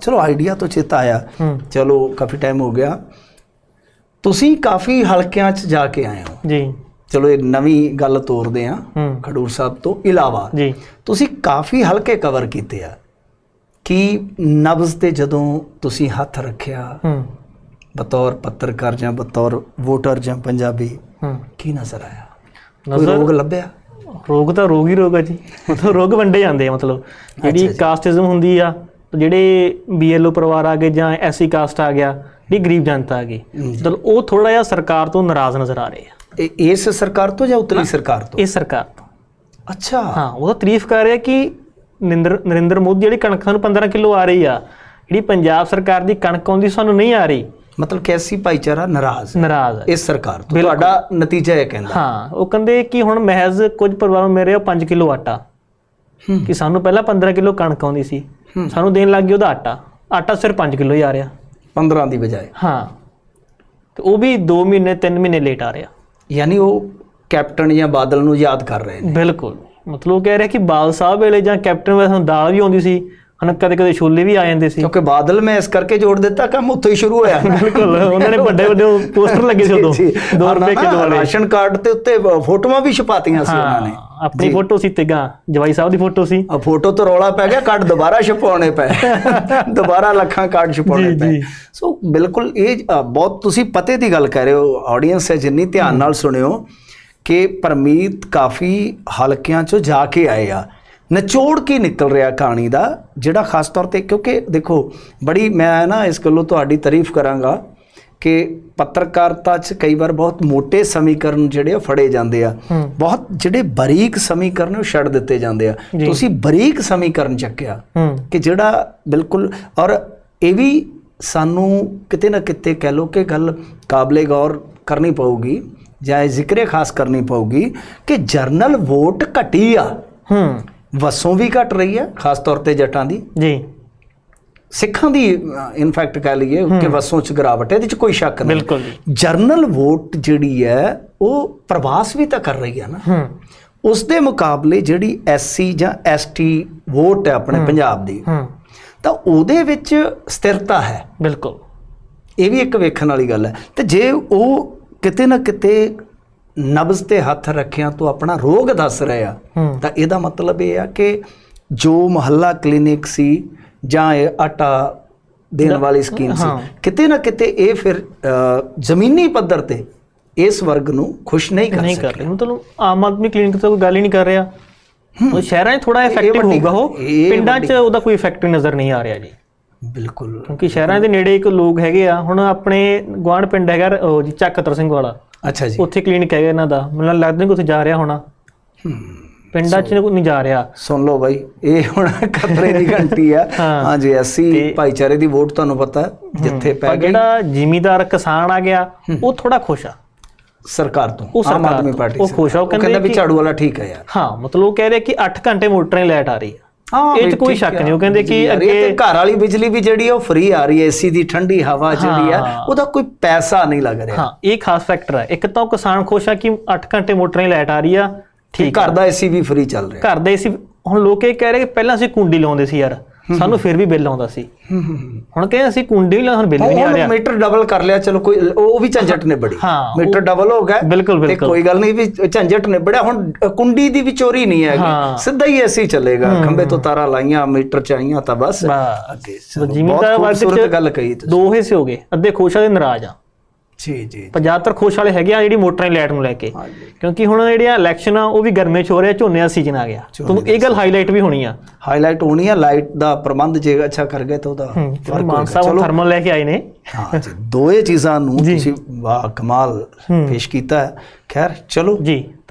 ਚਲੋ ਆਈਡੀਆ ਤਾਂ ਚੇਤਾ ਆਇਆ। ਚਲੋ ਕਾਫੀ ਟਾਈਮ ਹੋ ਗਿਆ। ਤੁਸੀਂ ਕਾਫੀ ਹਲਕਿਆਂ 'ਚ ਜਾ ਕੇ ਆਏ ਹੋ। ਜੀ। ਚਲੋ ਇਹ ਨਵੀਂ ਗੱਲ ਤੋਰਦੇ ਆ ਖਡੂਰ ਸਾਹਿਬ ਤੋਂ ਇਲਾਵਾ। ਜੀ। ਤੁਸੀਂ ਕਾਫੀ ਹਲਕੇ ਕਵਰ ਕੀਤੇ ਆ। ਕਿ ਨਬਜ਼ ਤੇ ਜਦੋਂ ਤੁਸੀਂ ਹੱਥ ਰੱਖਿਆ ਬਤੌਰ ਪੱਤਰਕਾਰ ਜਾਂ ਬਤੌਰ ਵੋਟਰ ਜਾਂ ਪੰਜਾਬੀ ਕੀ ਨਜ਼ਰ ਆਇਆ? ਕੋਈ ਨਜ਼ਰ ਰੋਗ ਲੱਭਿਆ? ਰੋਗ ਤਾਂ ਰੋਗ ਹੀ ਰੋਗ ਆ ਜੀ। ਮਤਲਬ ਰੋਗ ਵੰਡੇ ਜਾਂਦੇ ਆ ਮਤਲਬ। ਜਿਹੜੀ। ਕਾਸਟਿਜ਼ਮ ਹੁੰਦੀ ਆ ਜਿਹੜੇ ਬੀਐਲਓ ਪਰਿਵਾਰ ਆ ਗਏ ਜਾਂ ਐਸਸੀ ਕਾਸਟ ਆ ਗਿਆ ਜਿਹੜੀ ਗਰੀਬ ਜਨਤਾ ਆ ਗਈ ਹੂੰ। ਮਤਲਬ ਉਹ ਥੋੜਾ ਜਿਹਾ ਸਰਕਾਰ ਤੋਂ ਨਾਰਾਜ਼ ਨਜ਼ਰ ਆ ਰਹੇ ਆ। ਇਸ ਸਰਕਾਰ ਤੋਂ ਜਾਂ ਉਤਲੀ ਸਰਕਾਰ ਤੋਂ? ਇਸ ਸਰਕਾਰ ਤੋਂ। ਅੱਛਾ। ਹਾਂ ਉਹਦਾ ਤਾਰੀਫ ਕਰ ਰਿਹਾ ਕਿ ਨਰਿੰਦਰ ਨਰਿੰਦਰ ਮੋਦੀ ਜਿਹੜੀ ਕਣਕ ਸਾਨੂੰ 15 ਕਿਲੋ ਆ ਰਹੀ ਆ ਜਿਹੜੀ ਪੰਜਾਬ ਸਰਕਾਰ ਦੀ ਕਣਕ ਆਉਂਦੀ ਸਾਨੂੰ ਨਹੀਂ ਆ ਰਹੀ। ਮਤਲਬ ਕੈਸੀ ਭਾਈਚਾਰਾ ਨਾਰਾਜ਼ ਹੈ। ਨਾਰਾਜ਼ ਆ ਇਸ ਸਰਕਾਰ ਤੋਂ। ਤੁਹਾਡਾ ਨਤੀਜਾ ਇਹ ਕਹਿੰਦਾ। ਹਾਂ ਉਹ ਕਹਿੰਦੇ ਕਿ ਹੁਣ ਮਹਿਜ਼ ਕੁਝ ਪਰਿਵਾਰਾਂ ਨੂੰ ਮੇਰੇ 5 ਕਿਲੋ ਆਟਾ। ਹੂੰ। ਕਿ ਸਾਨੂੰ ਪਹਿਲਾਂ 15 ਕਿਲੋ ਕਣਕ ਆਉਂਦੀ ਸੀ। ਹੂੰ। ਸਾਨੂੰ ਦੇਣ ਲੱਗ ਗਏ ਉਹਦਾ ਆਟਾ। ਆਟਾ ਸਿਰਫ 5 ਕਿਲੋ ਹੀ ਆ ਰਿਹਾ। 15 ਦੀ ਬਜਾਏ। ਹਾਂ। ਤੇ ਉਹ ਵੀ 2 ਮਹੀਨੇ 3 ਮਹੀਨੇ ਲੇਟ ਆ ਰਿਹਾ। ਯਾਨੀ ਉਹ ਕੈਪਟਨ ਜਾਂ ਬਾਦਲ ਨੂੰ ਯਾਦ ਕਰ ਰਹੇ ਨੇ। ਬਿਲਕੁਲ। ਮਤਲਬ ਉਹ ਕਹਿ ਰਿਹਾ ਕਿ ਬਾਲ ਸਾਹਿਬ ਵੇਲੇ ਜਾਂ ਕੈਪਟਨ ਵੇਲੇ ਸਾਨੂੰ ਦਾਲ ਵੀ ਆਉਂਦੀ ਸੀ। ਹੁਣ ਕਦੇ ਕਦੇ ਛੋਲੇ ਵੀ ਆ ਜਾਂਦੇ ਸੀ। ਕਿਉਂਕਿ ਬਾਦਲ ਮੈਂ ਇਸ ਕਰਕੇ ਜੋੜ ਦਿੱਤਾ ਕੰਮ ਉੱਥੋਂ ਹੀ ਸ਼ੁਰੂ ਹੋਇਆ। ਬਿਲਕੁਲ ਉਹਨਾਂ ਨੇ ਵੱਡੇ ਵੱਡੇ ਪੋਸਟਰ ਲੱਗੇ ਸੀ ਉਦੋਂ ਜੀ, 2 ਔਰ ਰੁਪਏ ਕਿਲੋ ਵਾਲੇ। ਰਾਸ਼ਨ ਕਾਰਡ ਤੇ ਉੱਤੇ ਫੋਟੋਆਂ ਵੀ ਛਪਾਤੀਆਂ ਸੀ ਉਹਨਾਂ ਨੇ। ਆਪਣੀ ਫੋਟੋ ਸੀ ਤੇਗਾ ਜਵਾਈ ਸਾਹਿਬ ਦੀ ਫੋਟੋ ਸੀ। ਆ ਫੋਟੋ ਤੋਂ ਰੌਲਾ ਪੈ ਗਿਆ ਕਾਰਡ ਦੁਬਾਰਾ ਛਪਾਉਣੇ ਪਏ। ਦੁਬਾਰਾ ਲੱਖਾਂ ਕਾਰਡ ਛਪਾਉਣੇ ਪਏ। ਸੋ ਬਿਲਕੁਲ ਇਹ ਬਹੁਤ ਤੁਸੀਂ ਪਤੇ ਦੀ ਗੱਲ ਕਰ ਰਹੇ ਹੋ ਆਡੀਅנס ਹੈ ਜਿੰਨੀ ਧਿਆਨ ਨਾਲ ਸੁਣਿਓ ਕਿ ਪਰਮੀਤ ਕਾਫੀ ਹਲਕਿਆਂ ਚੋਂ ਜਾ ਕੇ ਆਏ ਆ। ਨਿਚੋੜ ਕੀ ਨਿਕਲ ਰਿਹਾ ਕਹਾਣੀ ਦਾ ਜਿਹੜਾ ਖਾਸ ਤੌਰ ਤੇ ਕਿਉਂਕਿ ਦੇਖੋ ਬੜੀ ਮੈਂ ਨਾ ਇਸ ਗੱਲੋਂ ਤੁਹਾਡੀ ਤਾਰੀਫ ਕਰਾਂਗਾ ਕਿ ਪੱਤਰਕਾਰਤਾ 'ਚ ਕਈ ਵਾਰ ਬਹੁਤ ਮੋٹے ਸਮੀਕਰਨ ਜਿਹੜੇ ਆ ਫੜੇ ਜਾਂਦੇ ਆ। ਬਹੁਤ ਜਿਹੜੇ ਬਰੀਕ ਸਮੀਕਰਨ ਉਹ ਛੱਡ ਦਿੱਤੇ ਜਾਂਦੇ ਆ। ਤੁਸੀਂ ਬਰੀਕ ਸਮੀਕਰਨ ਚੱਕਿਆ ਕਿ ਜਿਹੜਾ ਬਿਲਕੁਲ ਔਰ ਇਹ ਵੀ ਸਾਨੂੰ ਕਿਤੇ ਨਾ ਕਿਤੇ ਕਹਿ ਲੋ ਕਿ ਗੱਲ ਕਾਬਲੇ ਗੌਰ ਕਰਨੀ ਪਊਗੀ ਜਾਂ ਜ਼ਿਕਰੇ ਖਾਸ ਕਰਨੀ ਪਊਗੀ ਕਿ ਜਰਨਲ ਵੋਟ ਘਟੀ ਆ। ਹੂੰ। ਵਸੋਂ ਵੀ ਘਟ ਰਹੀ ਆ ਖਾਸ ਤੌਰ ਤੇ ਜੱਟਾਂ ਦੀ। ਜੀ। ਸਿੱਖਾਂ ਦੀ ਇਨਫੈਕਟ ਕਹਿ ਲਈਏ ਕਿ ਵਸੋਂ ਚ ਗਿਰਾਵਟ ਹੈ ਇਹਦੇ ਚ ਕੋਈ ਸ਼ੱਕ ਨਹੀਂ। ਬਿਲਕੁਲ ਜਰਨਲ ਵੋਟ ਜਿਹੜੀ ਹੈ ਉਹ ਪ੍ਰਵਾਸ ਵੀ ਤਾਂ ਕਰ ਰਹੀ ਹੈ ਨਾ। ਹੂੰ। ਉਸ ਦੇ ਮੁਕਾਬਲੇ ਜਿਹੜੀ ਐਸਸੀ ਜਾਂ ਐਸਟੀ ਵੋਟ ਹੈ ਆਪਣੇ ਪੰਜਾਬ ਦੀ ਹੂੰ। ਤਾਂ ਉਹਦੇ ਵਿੱਚ ਸਥਿਰਤਾ ਹੈ। ਬਿਲਕੁਲ। ਇਹ ਵੀ ਇੱਕ ਵੇਖਣ ਵਾਲੀ ਗੱਲ ਹੈ। ਤੇ ਜੇ ਉਹ ਕਿਤੇ ਨਾ ਕਿਤੇ ਨਬਜ਼ ਤੇ ਹੱਥ ਰੱਖਿਆਂ ਤੋਂ ਆਪਣਾ ਰੋਗ ਦੱਸ ਰਹੇ ਤਾਂ ਇਹਦਾ ਮਤਲਬ ਇਹ ਆ ਕਿ ਜੋ ਮੁਹੱਲਾ ਕਲੀਨਿਕ ਸੀ ਜਾਂ ਇਹ ਆਟਾ ਦੇਣ ਵਾਲੀ ਸਕੀਮ ਸੀ। ਕਿਤੇ ਨਾ ਕਿਤੇ ਇਹ ਫਿਰ ਜ਼ਮੀਨੀ ਪੱਧਰ ਤੇ ਇਸ ਵਰਗ ਨੂੰ ਖੁਸ਼ ਨਹੀਂ ਕਰ ਰਹੇ। ਮਤਲਬ ਆਮ ਆਦਮੀ ਕਲੀਨਿਕ ਤਾਂ ਕੋਈ ਗੱਲ ਹੀ ਨਹੀਂ ਕਰ ਰਿਹਾ। ਉਹ ਸ਼ਹਿਰਾਂ 'ਚ ਥੋੜਾ ਇਫੈਕਟਿਵ ਵੱਡੀ- ਹੋਊਗਾ ਉਹ। ਪਿੰਡਾਂ 'ਚ ਉਹਦਾ ਕੋਈ ਇਫੈਕਟ ਨਜ਼ਰ ਨਹੀਂ ਆ ਰਿਹਾ ਜੀ। ਬਿਲਕੁਲ। ਕਿਉਂਕਿ ਸ਼ਹਿਰਾਂ ਦੇ ਨੇੜੇ ਇੱਕ ਲੋਕ ਹੈਗੇ ਆ। ਹੁਣ ਆਪਣੇ ਗਵਾਂਢ ਪਿੰਡ ਹੈਗਾ ਉਹ ਜੀ ਚੱਕਤਰ ਸਿੰਘ ਵਾਲਾ। ਅੱਛਾ ਜੀ। ਉੱਥੇ ਕਲੀਨਿਕ ਹੈਗਾ ਇਹਨਾਂ ਦਾ। ਮੈਨੂੰ ਲੱਗਦਾ ਨਹੀਂ ਕਿ ਉੱਥੇ ਜਾ ਰਿਹਾ ਹੋਣਾ। ਪਿੰਡਾਂ 'ਚ ਨਹੀਂ ਜਾ ਰਿਹਾ। ਸੁਣ ਲਓ ਬਾਈ ਇਹ ਹੁਣ ਖਤਰੇ ਦੀ ਘੰਟੀ ਆ। ਹਾਂ। ਹਾਂਜੀ ਐਸੀ ਭਾਈਚਾਰੇ ਦੀ ਵੋਟ ਤੁਹਾਨੂੰ ਪਤਾ ਜਿੱਥੇ ਪੈ ਗਈ। ਜਿਹੜਾ ਜ਼ਿਮੀਦਾਰ ਕਿਸਾਨ ਆ ਗਿਆ ਉਹ ਥੋੜਾ ਖੁਸ਼ ਆ। ਸਰਕਾਰ ਤੋਂ ਉਹ ਆਮ ਸਰਕਾਰ ਆਦਮੀ। ਪਾਰਟੀ ਉਹ। ਖੁਸ਼ ਆ, ਉਹ ਕਹਿੰਦੇ ਵੀ ਕਿ- ਝਾੜੂ ਵਾਲਾ ਠੀਕ ਹੈ ਯਾਰ। ਹਾਂ ਮਤਲਬ ਉਹ ਕਹਿ ਰਹੇ ਕਿ 8 ਘੰਟੇ ਮੋਟਰਾਂ ਹੀ ਲਾਈਟ ਆ ਰਹੀ ਆ। ਹਾਂ ਇਹ 'ਚ ਕੋਈ ਸ਼ੱਕ। ਨਹੀਂ ਉਹ ਕਹਿੰਦੇ ਕਿ ਅੱਗੇ ਤੇ ਘਰ ਵਾਲੀ ਬਿਜਲੀ ਵੀ ਜਿਹੜੀ ਉਹ ਫ੍ਰੀ ਆ ਰਹੀ ਹੈ ਏਸੀ ਦੀ ਠੰਡੀ ਹਵਾ ਜਿਹੜੀ ਆ। ਉਹਦਾ ਕੋਈ ਪੈਸਾ ਨਹੀਂ ਲੱਗ ਰਿਹਾ। ਹਾਂ ਇਹ ਖਾਸ ਫੈਕਟਰ ਹੈ ਇੱਕ ਤਾਂ ਕਿਸਾਨ ਖੁਸ਼ ਆ ਕਿ 8 ਘੰਟੇ ਮੋਟਰਾਂ ਹੀ ਲਾਈਟ ਆ ਰਹੀ ਆ ਠੀਕ ਘਰ ਦਾ ਏਸੀ ਵੀ ਫ੍ਰੀ ਚੱਲ ਰਿਹਾ। ਘਰ ਦੇ ਸੀ ਹੁਣ ਲੋਕ ਇਹ ਕਹਿ ਰਹੇ ਕਿ ਪਹਿਲਾਂ ਅਸੀਂ ਕੁੰਡੀ ਲਾਉਂਦੇ ਸੀ ਯਾਰ। ਸਾਨੂੰ ਫਿਰ ਵੀ ਬਿੱਲ ਆਉਂਦਾ ਸੀ। ਹੁਣ ਕਹਿੰਦੇ ਅਸੀਂ ਕੁੰਡੀ ਵੀ ਲਾਉਣ ਬਿੱਲ ਨਹੀਂ ਆ ਉਹ ਰਿਹਾ। ਮੀਟਰ ਡਬਲ ਕਰ ਲਿਆ ਚਲੋ ਕੋਈ ਉਹ ਵੀ ਝੰਜਟ ਨੇ ਬੜੀ ਹਾਂ, ਉਹ- ਮੀਟਰ ਡਬਲ ਹੋ ਗਿਆ। ਬਿਲਕੁਲ, ਬਿਲਕੁਲ। ਕੋਈ ਗੱਲ ਨਹੀਂ ਵੀ ਝੰਜਟ ਨੇ ਬੜਿਆ ਹੁਣ ਕੁੰਡੀ ਦੀ ਵੀ ਚੋਰੀ ਨਹੀਂ। ਹੈਗੀ। ਸਿੱਧਾ ਹੀ ਏਸੀ ਚੱਲੇਗਾ। ਖੰਬੇ ਤੋਂ ਤਾਰਾਂ ਲਾਈਆਂ ਮੀਟਰ ਚ ਆਈਆਂ ਤਾਂ ਬਸ। ਅੱਗੇ ਜ਼ਿਮੀਂਦਾਰ ਵਰਗ ਚ ਗੱਲ ਕਹੀ ਤੁਸੀਂ। ਦੋ ਹਿੱਸੇ ਹੋ ਗਏ। ਅੱਧੇ ਖੁਸ਼ ਆ ਤੇ ਨਾਰਾਜ਼ ਆ। ਜੀ ਜੀ ਪਰ ਜ਼ਿਆਦਾਤਰ ਖੁਸ਼ ਵਾਲੇ ਹੈਗੇ ਆ ਜਿਹੜੀ ਮੋਟਰਾਂ ਦੀ ਲਾਈਟ ਨੂੰ ਲੈ ਕੇ। ਕਿਉਂਕਿ ਹੁਣ ਜਿਹੜੀਆਂ ਇਲੈਕਸ਼ਨ ਆ ਉਹ ਵੀ ਗਰਮੇ ਚ ਹੋ ਰਿਹਾ ਝੋਨੇ ਦਾ ਸੀਜ਼ਨ ਆ ਗਿਆ। ਤੁਹਾਨੂੰ ਇਹ ਗੱਲ ਹਾਈਲਾਈਟ ਵੀ ਹੋਣੀ ਆ। ਹਾਈਲਾਈਟ ਹੋਣੀ ਆ ਲਾਈਟ ਦਾ ਪ੍ਰਬੰਧ ਜੇ ਅੱਛਾ ਕਰ ਗਏ ਤਾਂ ਉਹਦਾ ਹੂੰ ਫ਼ਰਕ ਮਾਨ। ਸਾਹਿਬ ਥਰਮਲ ਲੈ ਕੇ ਆਏ ਨੇ। ਹਾਂ ਜੀ ਦੋਏ ਚੀਜ਼ਾਂ ਨੂੰ ਤੁਸੀਂ ਵਾਹ ਕਮਾਲ ਪੇਸ਼ ਕੀਤਾ ਹੈ। ਖੈਰ ਚਲੋ। ਜੀ।